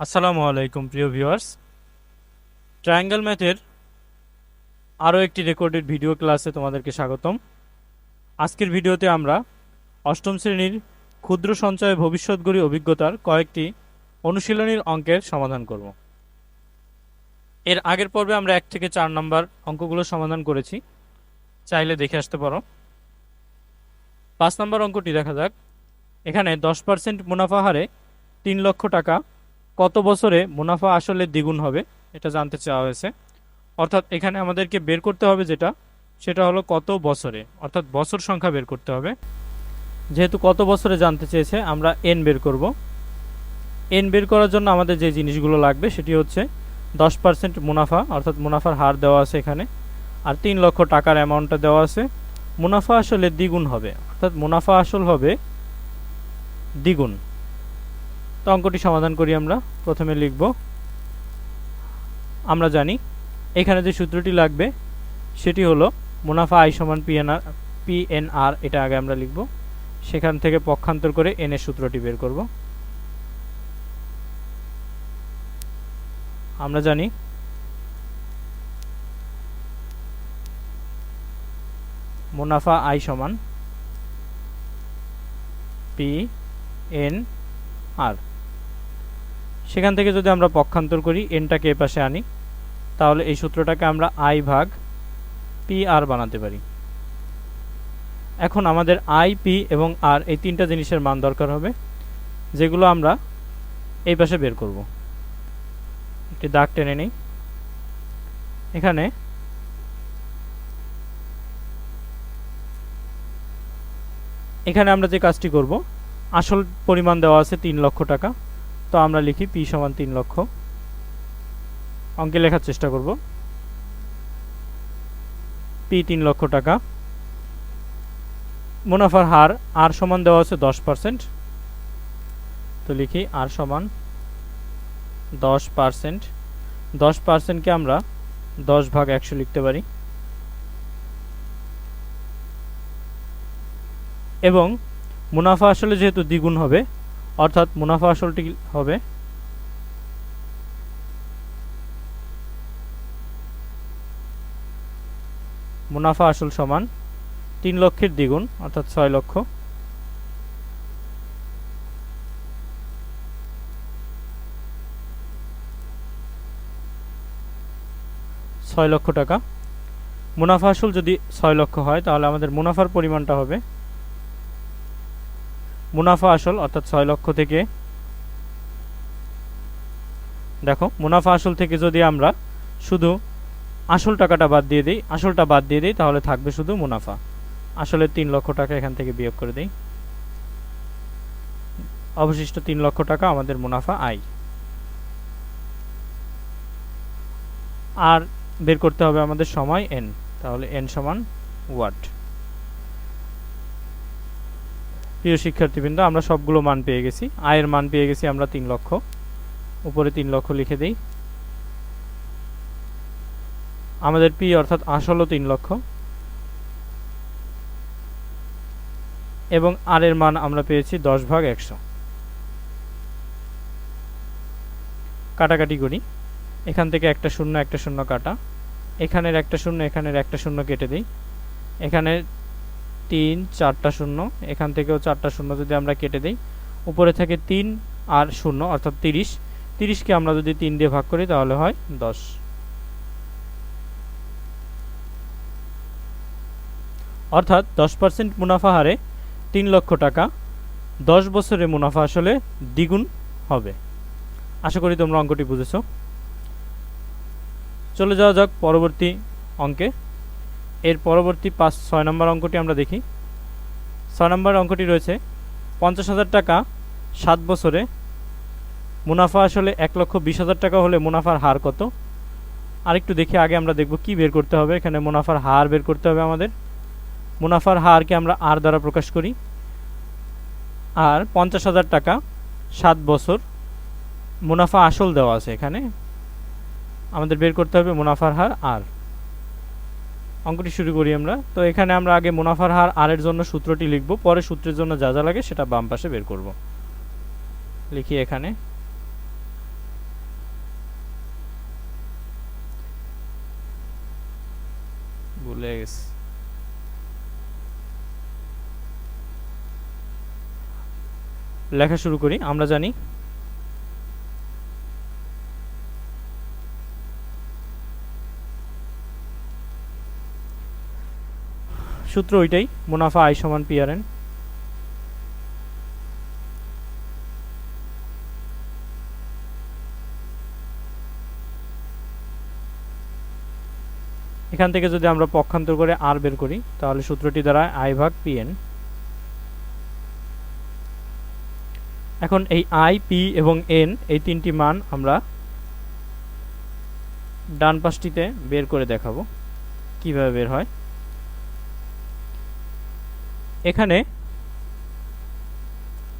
আসসালামু আলাইকুম, প্রিয় ভিউয়ার্স। ট্রায়াঙ্গেল ম্যাথের আরও একটি রেকর্ডেড ভিডিও ক্লাসে তোমাদেরকে স্বাগতম। আজকের ভিডিওতে আমরা অষ্টম শ্রেণির ক্ষুদ্র সঞ্চয় ভবিষ্যৎগড়ি অভিজ্ঞতার কয়েকটি অনুশীলনীর অঙ্কের সমাধান করব। এর আগের পর্বে আমরা এক থেকে চার নম্বর অঙ্কগুলো সমাধান করেছি। চাইলে দেখে আসতে পারো। পাঁচ নম্বর অঙ্কটি দেখা যাক। এখানে দশ পার্সেন্ট মুনাফা হারে তিন লক্ষ টাকা কত বছরে মুনাফা আসলে দ্বিগুণ হবে, এটা জানতে চাওয়া হয়েছে। অর্থাৎ এখানে আমাদেরকে বের করতে হবে যেটা, সেটা হলো কত বছরে, অর্থাৎ বছর সংখ্যা বের করতে হবে। যেহেতু কত বছরে জানতে চেয়েছে, আমরা এন বের করব। এন বের করার জন্য আমাদের যে জিনিসগুলো লাগবে, সেটি হচ্ছে দশ পার্সেন্ট মুনাফা, অর্থাৎ মুনাফার হার দেওয়া আছে এখানে, আর তিন লক্ষ টাকার অ্যামাউন্টটা দেওয়া আছে। মুনাফা আসলে দ্বিগুণ হবে, অর্থাৎ মুনাফা আসল হবে দ্বিগুণ। তো অঙ্কটি সমাধান করি আমরা। প্রথমে লিখব। আমরা জানি এখানে যে সূত্রটি লাগবে, সেটি হলো মুনাফা আই সমান পিএনআর পিএনআর এটা আগে আমরা লিখব। সেখান থেকে পক্ষান্তর করে এন এর সূত্রটি বের করব। আমরা জানি মুনাফা আই সমান পি এন আর সেখান থেকে যদি আমরা পক্ষান্তর করি এনটাকে এ পাশে আনি, তাহলে এই সূত্রটাকে আমরা আই ভাগ পি আর বানাতে পারি। এখন আমাদের আই পি এবং আর এই তিনটা জিনিসের মান দরকার হবে, যেগুলো আমরা এই পাশে বের করব। একটি দাগ টেনে নিই। এখানে এখানে আমরা যে কাজটি করব, আসল পরিমাণ দেওয়া আছে তিন লক্ষ টাকা। তো আমরা লিখি পি সমান তিন লক্ষ। অঙ্কে লেখার চেষ্টা করব। পি তিন লক্ষ টাকা। মুনাফার হার আর সমান দেওয়া আছে দশ পার্সেন্ট। তো লিখি আর সমান দশ পার্সেন্ট। দশ পার্সেন্টকে আমরা দশ ভাগ একশো লিখতে পারি। এবং মুনাফা আসলে যেহেতু দ্বিগুণ হবে অর্থাৎ মুনাফা আসলটি হবে মুনাফা আসল সমান তিন লক্ষের দ্বিগুণ, অর্থাৎ ছয় লক্ষ। ছয় লক্ষ টাকা। মুনাফা আসল যদি ছয় লক্ষ হয়, তাহলে আমাদের মুনাফার পরিমাণটা হবে মুনাফা আসল, অর্থাৎ ছয় লক্ষ থেকে। দেখো, মুনাফা আসল থেকে যদি আমরা শুধু আসল টাকাটা বাদ দিয়ে দিই, আসলটা বাদ দিয়ে দিই, তাহলে থাকবে শুধু মুনাফা। আসলে তিন লক্ষ টাকা এখান থেকে বিয়োগ করে দিই। অবশিষ্ট তিন লক্ষ টাকা আমাদের মুনাফা আয়। আর বের করতে হবে আমাদের সময় এন তাহলে এন সমান ওয়াট। প্রিয় শিক্ষার্থীবৃন্দ, আমরা সবগুলো মান পেয়ে গেছি। আয়ের মান পেয়ে গেছি আমরা তিন লক্ষ। উপরে তিন লক্ষ লিখে দিই। আমাদের পি অর্থাৎ আসলও তিন লক্ষ। এবং আর এর মান আমরা পেয়েছি দশ ভাগ একশো। কাটাকাটি করি। এখান থেকে একটা শূন্য একটা শূন্য কাটা। এখানের একটা শূন্য, এখানের একটা শূন্য কেটে দিই। এখানে তিন, চারটা শূন্য। এখান থেকেও চারটা শূন্য যদি আমরা কেটে দিই, উপরে থেকে তিন আর শূন্য, অর্থাৎ তিরিশ। তিরিশকে আমরা যদি তিন দিয়ে ভাগ করি, তাহলে হয় দশ। অর্থাৎ দশ পার্সেন্ট মুনাফা হারে তিন লক্ষ টাকা। দশ বছরে মুনাফা আসলে দ্বিগুণ হবে। আশা করি তোমরা অঙ্কটি বুঝেছ। চলে যাওয়া যাক পরবর্তী অঙ্কে। এর পরবর্তী পাঁচ, ছয় নম্বর অঙ্কটি আমরা দেখি। ছয় নম্বর অঙ্কটি রয়েছে, পঞ্চাশ হাজার টাকা সাত বছরে মুনাফা আসলে এক লক্ষ বিশ হাজার টাকা হলে মুনাফার হার কত? আরেকটু দেখি আগে আমরা দেখব কি বের করতে হবে, এখানে মুনাফার হার বের করতে হবে আমাদের। মুনাফার হারকে আমরা আর দ্বারা প্রকাশ করি। আর পঞ্চাশ হাজার টাকা সাত বছর মুনাফা আসল দেওয়া আছে এখানে। আমাদের বের করতে হবে মুনাফার হার আর। অঙ্কটি শুরু করি আমরা। তো এখানে আমরা আগে মুনাফার হার আর এর জন্য সূত্রটি লিখব, পরে সূত্রের জন্য যা যা লাগে সেটা বাম পাশে বের করব। লিখি এখানে। ভুলে গেছি। লেখা শুরু করি, আমরা জানি সূত্র ওইটাই, মুনাফা আই সমান পিআরএন এখান থেকে যদি আমরা পক্ষান্তর করে আর বের করি, তাহলে সূত্রটি দ্বারা আই ভাগ পিএন এখন এই আই পি এবং এন এই তিনটি মান আমরা ডান পাশটিতে বের করে দেখাবো। কীভাবে বের হয়? এখানে,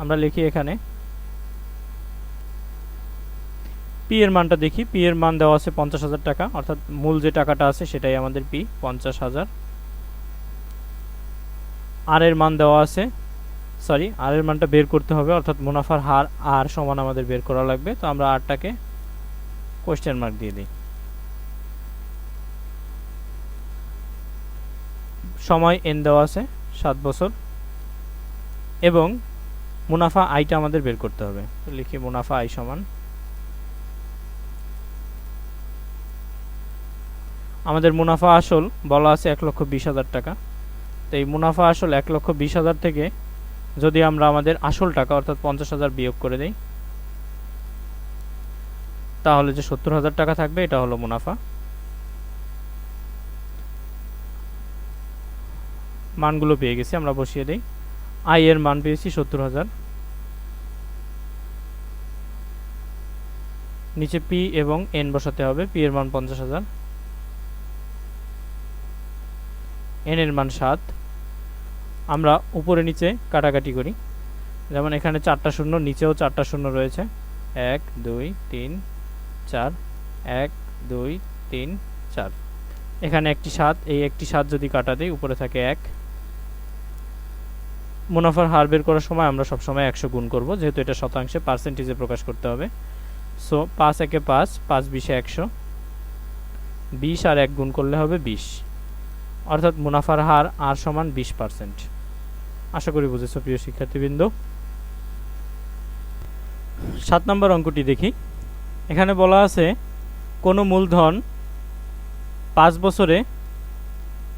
আমরা লিখি এখানে পি এর মানটা দেখি পি এর মান দেওয়া আছে পঞ্চাশ হাজার টাকা, অর্থাৎ মূল যে টাকাটা আছে সেটাই আমাদের পি পঞ্চাশ হাজার। আর এর মান দেওয়া আছে সরি আর এর মানটা বের করতে হবে, অর্থাৎ মুনাফার হার আর সমান আমাদের বের করা লাগবে, তো আমরা আরটাকে কোয়েশ্চেন মার্ক দিয়ে দিই। সময় এন দেওয়া আছে সাত বছর। এবং মুনাফা আইটা আমাদের বের করতে হবে। লিখি মুনাফা আই সমান। আমাদের মুনাফা আসল বলা আছে এক লক্ষ বিশ হাজার টাকা। তো এই মুনাফা আসল এক লক্ষ বিশ হাজার থেকে যদি আমরা আমাদের আসল টাকা, অর্থাৎ পঞ্চাশ হাজার বিয়োগ করে দেই, তাহলে যে সত্তর হাজার টাকা থাকবে, এটা হলো মুনাফা। মানগুলো পেয়ে গেছি, আমরা বসিয়ে দিই। আই এর মান পেয়েছি সত্তর হাজার। নিচে পি এবং এন বসাতে হবে পি এর মান পঞ্চাশ হাজার। এন এর মান সাত। আমরা উপরে নিচে কাটাকাটি করি। যেমন এখানে চারটা শূন্য, নিচেও চারটা শূন্য রয়েছে। এক, দুই, তিন, চার। এক, দুই, তিন, চার। এখানে একটি সাত, এই একটি সাত যদি কাটা দিই, উপরে থাকে এক। মুনাফার হার বের করার সময় আমরা সবসময় একশো গুণ করব, যেহেতু এটা শতাংশে পার্সেন্টেজে প্রকাশ করতে হবে। সো পাঁচ একে পাঁচ পাঁচ বিশে একশো, বিশ আর এক গুণ করলে হবে বিশ। অর্থাৎ মুনাফার হার আর সমান বিশ পার্সেন্ট আশা করি বুঝেছ প্রিয় শিক্ষার্থীবৃন্দ। সাত নম্বর অঙ্কটি দেখি। এখানে বলা আছে, কোনো মূলধন পাঁচ বছরে,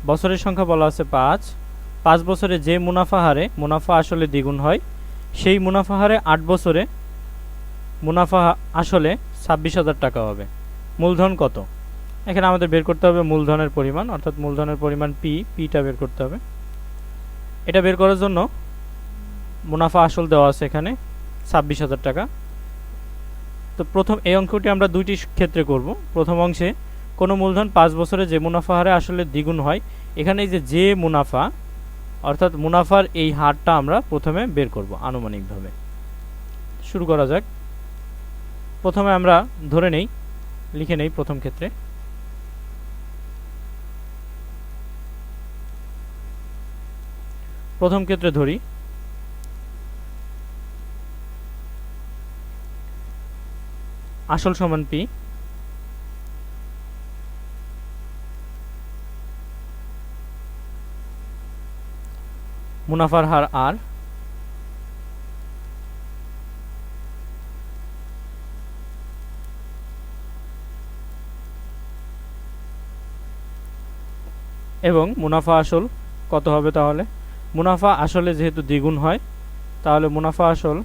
বছরের সংখ্যা বলা আছে পাঁচ পাঁচ বছরে যে মুনাফা হারে, মুনাফা আসলে দ্বিগুণ হয়, সেই মুনাফা হারে আট বছরে মুনাফা আসলে ছাব্বিশ হাজার টাকা হবে। মূলধন কত? এখানে আমাদের বের করতে হবে মূলধনের পরিমাণ, অর্থাৎ মূলধনের পরিমাণ পি পিটা বের করতে হবে। এটা বের করার জন্য মুনাফা আসল দেওয়া আছে এখানে ছাব্বিশ হাজার টাকা। তো প্রথম এই অঙ্কটি আমরা দুইটি ক্ষেত্রে করব। প্রথম অংশে কোনো মূলধন পাঁচ বছরে যে মুনাফা হারে আসলে দ্বিগুণ হয়, এখানে যে যে মুনাফা অর্থাৎ মুনাফার এই হারটা আমরা প্রথমে বের করব আনুমানিকভাবে। শুরু করা যাক। প্রথমে আমরা ধরে নেই, লিখে নেই প্রথম ক্ষেত্রে। প্রথম ক্ষেত্রে ধরি। আসল সমান পি মুনাফার হার আর? এবং মুনাফা আসল কত হবে তাহলে? মুনাফা আসলে যেহেতু দ্বিগুণ হয়, তাহলে মুনাফা আসল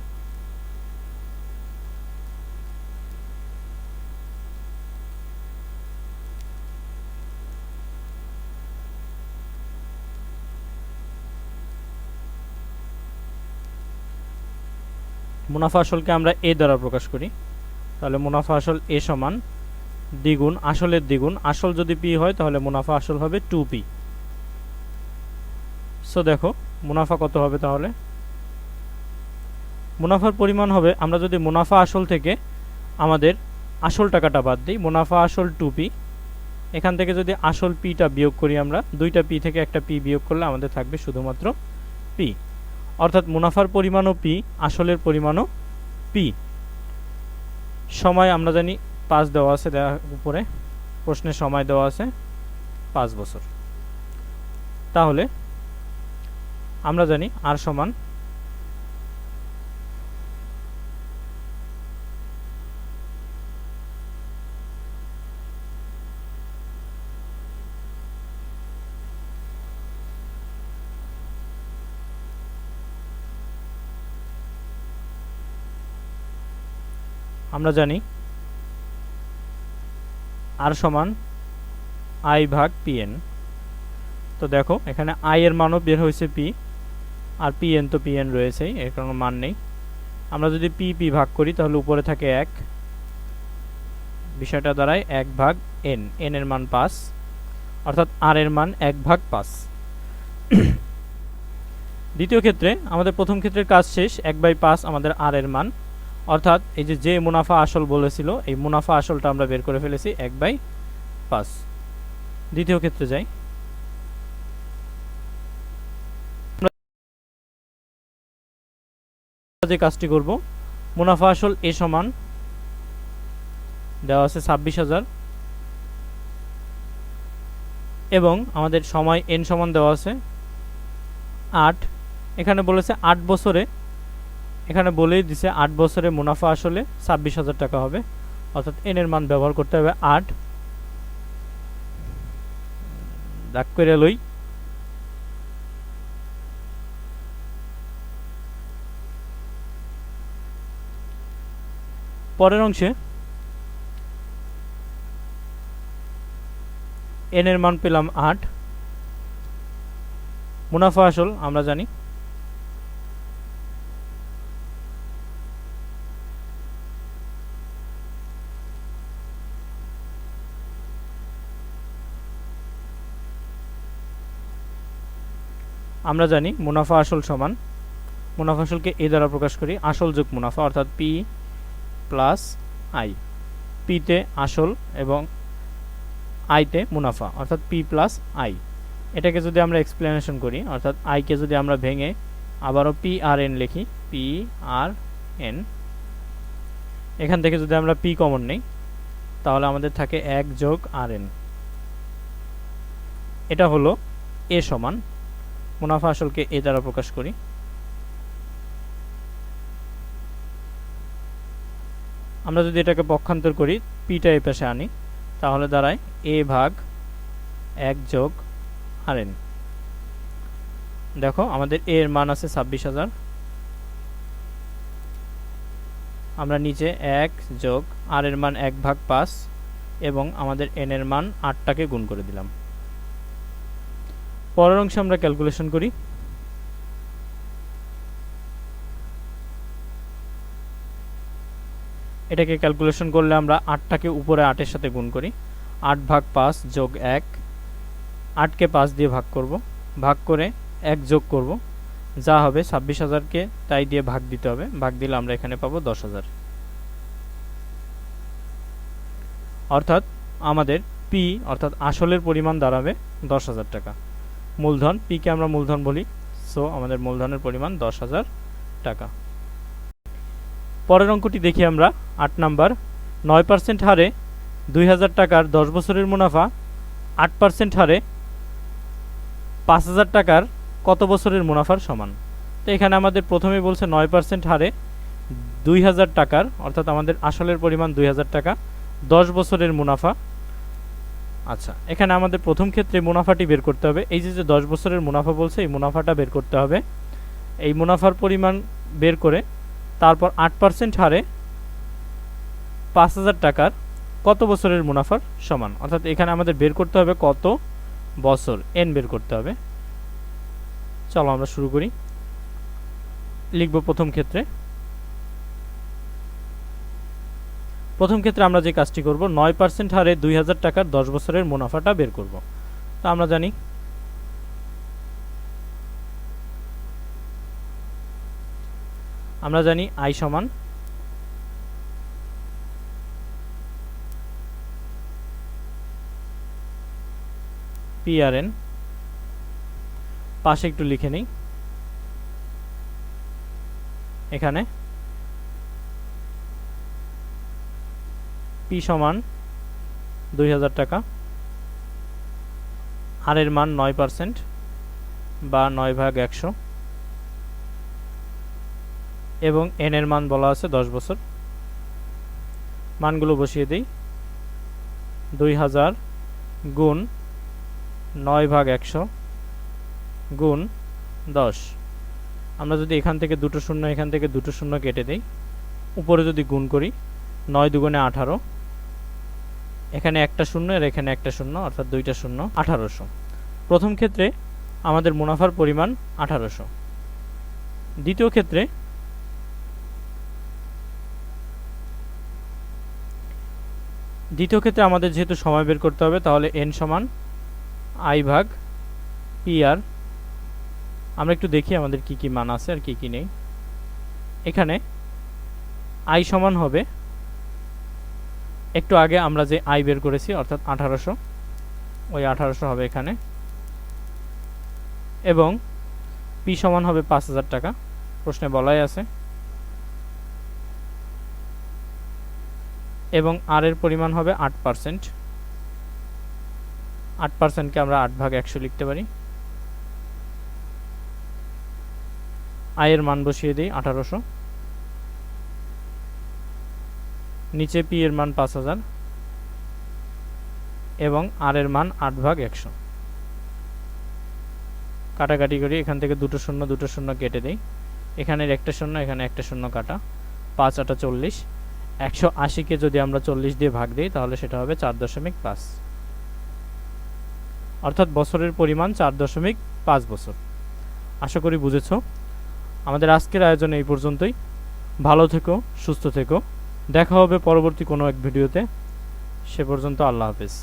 মুনাফা আসলকে আমরা এ দ্বারা প্রকাশ করি। তাহলে মুনাফা আসল এ সমান দ্বিগুণ আসলের দ্বিগুণ। আসল যদি পি হয়, তাহলে মুনাফা আসল হবে টু পি। সো দেখো, মুনাফা কত হবে তাহলে? মুনাফার পরিমাণ হবে, আমরা যদি মুনাফা আসল থেকে আমাদের আসল টাকাটা বাদ দিই, মুনাফা আসল টু পি, এখান থেকে যদি আসল পিটা বিয়োগ করি আমরা, দুইটা পি থেকে একটা পি বিয়োগ করলে আমাদের থাকবে শুধুমাত্র পি। অর্থাৎ মুনাফার পরিমাণও পি, আসলের পরিমাণও পি। সময় আমরা জানি পাঁচ দেওয়া আছে, দেওয়া উপরে। প্রশ্নের সময় দেওয়া আছে পাঁচ বছর। তাহলে আমরা জানি আর সমান আমরা জানি আর সমান আই ভাগ পিএন তো দেখো, এখানে আই এর মানও বের হয়েছে পি আর পিএন তো পিএন রয়েছেই, এর কোনো মান নেই। আমরা যদি পি পি ভাগ করি, তাহলে উপরে থাকে এক। বিষয়টা দাঁড়ায় এক ভাগ এন এন এর মান পাঁচ, অর্থাৎ আর এর মান এক ভাগ পাঁচ। দ্বিতীয় ক্ষেত্রে, আমাদের প্রথম ক্ষেত্রের কাজ শেষ, এক বাই পাঁচ আমাদের আর এর মান। অর্থাৎ এই যে যে মুনাফা আসল বলেছিল, এই মুনাফা আসলটা আমরা বের করে ফেলেছি এক বাই পাঁচ। দ্বিতীয় ক্ষেত্রে যাই। যে কাজটি করব, মুনাফা আসল এ সমান, দেওয়া আছে ছাব্বিশ হাজার। এবং আমাদের সময় এন সমান দেওয়া আছে আট। এখানে বলেছে আট বছরে এখানে বলেই দিছে আট বছরে মুনাফা আসলে ছাব্বিশ হাজার টাকা হবে। অর্থাৎ এন এর মান ব্যবহার করতে হবে আট। দাগ করে লই। পরের অংশে এন এর মান পেলাম আট। মুনাফা আসল, আমরা জানি। আমরা জানি মুনাফা আসল সমান। মুনাফা আসলকে এ দ্বারা প্রকাশ করি, আসল যোগ মুনাফা, অর্থাৎ পি প্লাস আই। পিতে আসল এবং আইতে মুনাফা, অর্থাৎ পি প্লাস আই। এটাকে যদি আমরা এক্সপ্লেনেশন করি, অর্থাৎ আইকে যদি আমরা ভেঙে আবারও পি আর এন লিখি, পি আর এন। এখান থেকে যদি আমরা পি কমন নেই, তাহলে আমাদের থাকে এক যোগ আর এন। এটা হলো এ সমান। মুনাফা আসলকে এ দ্বারা প্রকাশ করি। আমরা যদি এটাকে পক্ষান্তর করি পিটা এই পাশে আনি, তাহলে দাঁড়ায় এ ভাগ এক যোগ আর এন দেখো, আমাদের এ এর মান আছে ছাব্বিশ হাজার। আমরা নিচে এক যোগ আর এর মান এক ভাগ পাঁচ, এবং আমাদের এন এর মান আটটাকে গুণ করে দিলাম। পরের অংশে আমরা ক্যালকুলেশন করি। এটাকে ক্যালকুলেশন করলে আমরা আটটাকে উপরে আটের সাথে গুণ করি। আট ভাগ পাঁচ যোগ এক। আটকে পাঁচ দিয়ে ভাগ করব। ভাগ করে এক যোগ করব। যা হবে ছাব্বিশ হাজারকে, তাই দিয়ে ভাগ দিতে হবে। ভাগ দিলে আমরা এখানে পাবো দশ হাজার। অর্থাৎ আমাদের পি অর্থাৎ আসলের পরিমাণ দাঁড়াবে দশ হাজার টাকা। মূলধন পিকে আমরা মূলধন বলি। সো আমাদের মূলধনের পরিমাণ দশ হাজার টাকা। পরের অঙ্কটি দেখি আমরা। আট নাম্বার। নয় পার্সেন্ট হারে দুই হাজার টাকার দশ বছরের মুনাফা, আট পার্সেন্ট হারে পাঁচ হাজার টাকার কত বছরের মুনাফার সমান? তো এখানে আমাদের প্রথমে বলছে নয় পার্সেন্ট হারে দুই হাজার টাকার, অর্থাৎ আমাদের আসলের পরিমাণ দুই হাজার টাকা, দশ বছরের মুনাফা আচ্ছা এখানে আমাদের প্রথম ক্ষেত্রে মুনাফাটি বের করতে হবে। এই যে যে দশ বছরের মুনাফা বলছে, এই মুনাফাটা বের করতে হবে। এই মুনাফার পরিমাণ বের করে তারপর আট পার্সেন্ট হারে পাঁচ হাজার টাকার কত বছরের মুনাফার সমান? অর্থাৎ এখানে আমাদের বের করতে হবে কত বছর? এন বের করতে হবে। চলো আমরা শুরু করি। লিখব প্রথম ক্ষেত্রে। প্রথম ক্ষেত্রে আমরা যে কাজটি করব, নয় পার্সেন্ট হারে দুই হাজার টাকার দশ বছরের মুনাফাটা বের করব। তো আমরা জানি আমরা জানি আই সমান পিআরএন। পাশে একটু লিখে নিই। এখানে পি সমান দুই হাজার টাকা। আর এর মান নয় পার্সেন্ট বা নয় ভাগ একশো। এবং এন এর মান বলা আছে দশ বছর। মানগুলো বসিয়ে দিই। দুই হাজার গুণ নয় ভাগ একশো গুণ দশ। আমরা যদি এখান থেকে দুটো শূন্য, এখান থেকে দুটো শূন্য কেটে দিই, উপরে যদি গুণ করি, নয় দুগুণে আঠারো। এখানে একটা শূন্য আর এখানে একটা শূন্য, অর্থাৎ দুইটা শূন্য, আঠারোশো। প্রথম ক্ষেত্রে আমাদের মুনাফার পরিমাণ আঠারোশো। দ্বিতীয় ক্ষেত্রে দ্বিতীয় ক্ষেত্রে আমাদের যেহেতু সময় বের করতে হবে, তাহলে এন সমান আই ভাগ পি আর আমরা একটু দেখি আমাদের কি কি মান আছে আর কি কি নেই। এখানে আই সমান হবে একটু আগে আমরা যে আই বের করেছি, অর্থাৎ আঠারোশো, ওই আঠারোশো হবে এখানে। এবং পি সমান হবে পাঁচ হাজার টাকা, প্রশ্নে বলাই আছে। এবং আর এর পরিমাণ হবে আট পার্সেন্ট। আট পার্সেন্টকে আমরা আট ভাগ একশো লিখতে পারি। আয়ের মান বসিয়ে দিই আঠারোশো। নিচে পি এর মান পাঁচ হাজার এবং আর এর মান আট ভাগ একশো। কাটাকাটি করি, এখান থেকে দুটো শূন্য দুটো শূন্য কেটে দিই। এখানের একটা শূন্য, এখানে একটা শূন্য কাটা। পাঁচ, আটা চল্লিশ। একশো আশিকে যদি আমরা চল্লিশ দিয়ে ভাগ দিই, তাহলে সেটা হবে চার দশমিক পাঁচ। অর্থাৎ বছরের পরিমাণ চার দশমিক পাঁচ বছর। আশা করি বুঝেছ? আমাদের আজকের আয়োজন এই পর্যন্তই। ভালো থেকো, সুস্থ থেকো। দেখা হবে পরবর্তী কোনো এক ভিডিওতে। সে পর্যন্ত আল্লাহ হাফেজ।